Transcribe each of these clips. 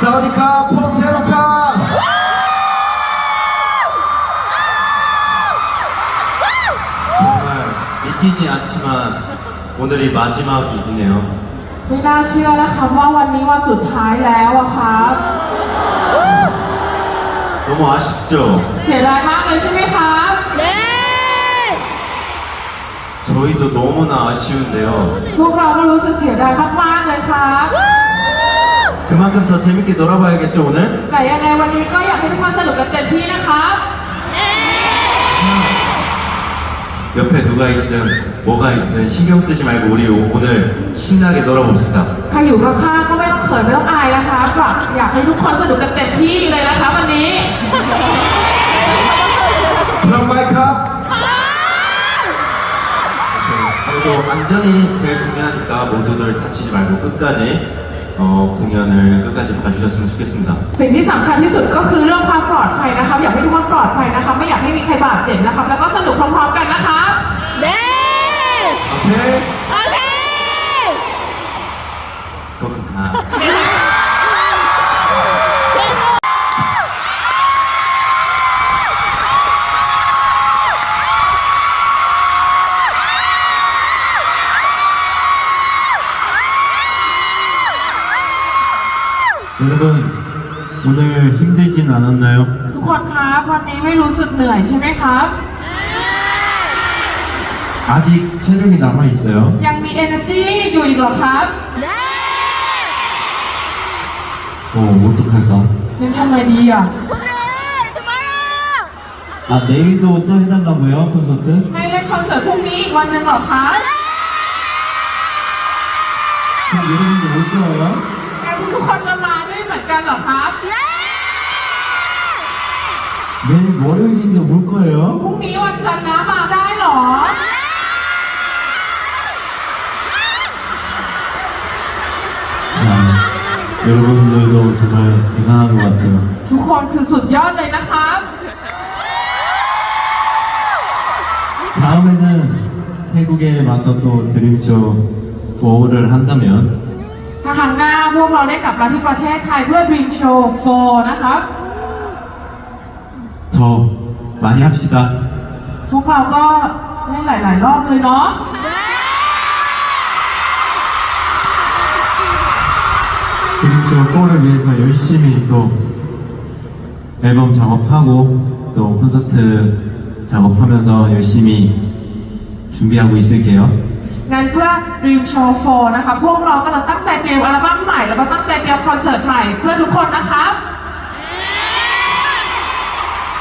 사우디카 폰테로카 정말 믿기지 않지만 오늘이 마지막이네요. ไม่น่าเชื่อนะคะว่าวันนี้วันสุดท้ายแล้วอะครับ 너무 아쉽죠? เสียดายมากเลยใช่ไหมครั 저희도 너무나 아쉬운데요. พวกเราก็รู้สึกเสียดายมากๆเลยครับ 그만큼 더 재밌게 놀아봐야겠죠, 오늘? แต่ยังไงวันนี้ก็อยากให้ทุกคนสนุกกันเต็มที่นะครับ 옆에 누가 있든 뭐가 있든 신경 쓰지 말고 우리 오늘 신나게 놀아봅시다. ใครอยู่ข้างๆก็ไม่ต้องเขินไม่ต้องอายนะคะแบบอยากให้ทุกคนสนุกกันเต็มที่เลยนะคะวันนี้ 브라마이카 그래도 안전이 제일 중요하니까 모두들 다치지 말고 끝까지 어, 공연을 끝까지 봐주셨으면 좋겠습니다. สิ่งที่สำคัญที่สุดก็คือเรื่องความปลอดภัยนะครับ อยากให้ทุกคนปลอดภัยนะครับ ไม่อยากให้มีใครบาดเจ็บนะครับ แล้วก็สนุกพร้อมๆกันนะครับ 오케이 여러분 오늘 힘들진 않았나요? ทุกคนครับวันนี้ไม่รู้สึกเหนื่อยใช่ไหมครับ 아직 체력이 남아 있어요. ยังมี energy อยู่อีกเหรอครับ 어 어떡할까? ยังทำไงดีอ่ะ 아 내일도 또 해달라고요 콘서트? ให้เล่นคอนเสิร์ตพรุ่งนี้อีกวันหนึ่งเหรอครับ 그럼 여러분들 올 거예요? มาด้วยเหมือนกันเหรอครับ 내일 월요일인데 올 거예요? พรุ่งนี้วันจันทร์นะมาได้เหรอ 자, 여러분들도 정말 대단한 것 같아요. ทุกคนคือสุดยอดเลยนะครับ 다음에는 태국에 와서 또 드림쇼 4를 한다면 ถ้าครั้งหน้าพวกเราได้กลับมาที่ประเทศไทยเพื่อ Dream Show 4 นะครับ 더 많이 합시다. พวกเราก็เล่นหลาย ๆ รอบเลยเนาะ 드림쇼 4를 위해서 열심히 또 앨범 작업하고 또 콘서트 작업하면서 열심히 준비하고 있을게요. งั้นเพื่อ Dream Show 4 นะคะ พวกเราก็จะตั้งใจเตรียมอัลบั้มใหม่ แล้วก็ตั้งใจเตรียมคอนเสิร์ตใหม่เพื่อทุกคนนะครับ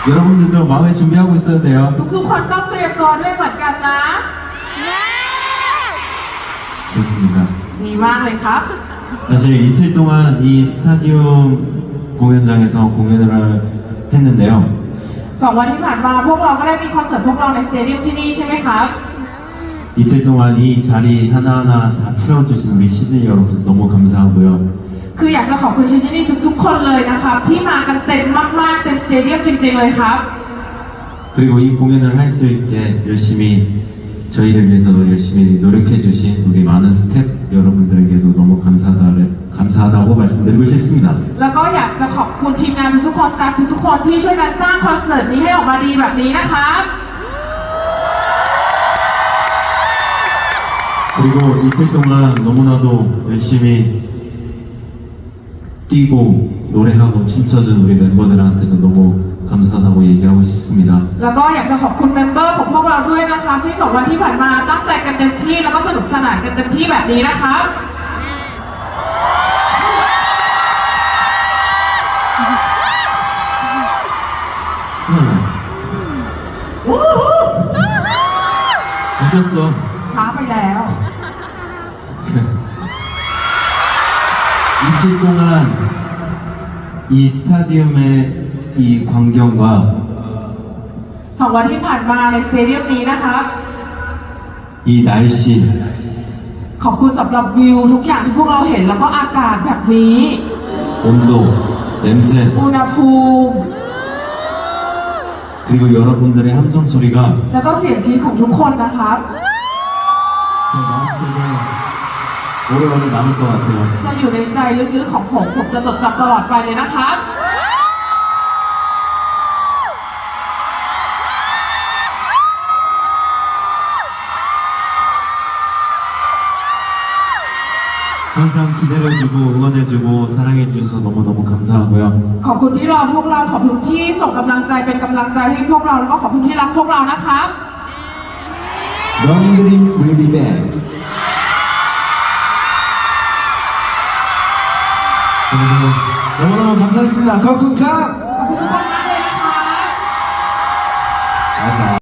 여러분들도 마음에 준비하고 있어야 돼요. ทุก ๆ คนต้องเตรียมตัวด้วยเหมือนกันนะ 좋습니다. ดีมากเลยครับ 사실 이틀 동안 이 스타디움 공연장에서 공연을 했는데요. สองวันที่ผ่านมาพวกเราก็ได้มีคอนเสิร์ตพวกเราในสเตเดียมที่นี่ใช่ไหมครับ 이틀 동안 이 자리 하나하나 다 채워주신 우리 시즌 여러분 너무 감사하고요. คืออยากจะขอบคุณชิชินี่ทุก ๆ คนเลยนะครับ ที่มากันเต็มมาก ๆ เต็มสเตเดียมจริง ๆ เลยครับ 그리고 이 공연을 할 수 있게 열심히 저희를 위해서도 열심히 노력해주신 우리 많은 스태프 여러분들에게도 너무 감사하다, 감사하다고 말씀드리고 싶습니다. แล้วก็อยากจะขอบคุณทีมงานทุกๆคนสตาฟทุกๆคนที่ช่วยกันสร้างคอนเสิร์ตนี้ให้ออกมาดีแบบนี้นะครับ 그리고 이틀 동안 너무나도 열심히 뛰고 노래하고 춤춰준 우리 멤버들한테도 너무 감사하다고 얘기하고 싶습니다. แล้วก็อยากจะขอบคุณเมมเบอร์ของพวกเราด้วยนะคะที่สองวันที่ผ่านมาตั้งใจกันเต็มที่ แล้วก็สนุกสนานกันเต็มที่แบบนี้นะครับ 늦었어. ช้าไปแล้ว 이틀 동안 이 스타디움의 이 광경과 สองวันที่ผ่านมาในสเตเดียมนี้นะครับ 이 날씨 ขอบคุณสำหรับวิวทุกอย่างที่พวกเราเห็นแล้วก็อากาศแบบนี้ 온도, 냄새 อุณหภูมิ 그리고 여러분들의 함성 소리가 แล้วก็เสียงกรี๊ดของทุกคนนะครับ 제가 되게 오래오래 남을 것 같아요. จะอยู่ในใจลึกๆของผม ผมจะจดจำตลอดไปเลยนะครับ 항상 기다려주고 응원해주고 사랑해주셔서 너무너무 감사하고요. ขอบคุณที่รอพวกเรา ขอบคุณที่ส่งกำลังใจเป็นกำลังใจให้พวกเรา แล้วก็ขอบคุณที่รักพวกเรานะครับ Long Dream will be back. 여러분, 너무너무 감사했습니다. 커쿤카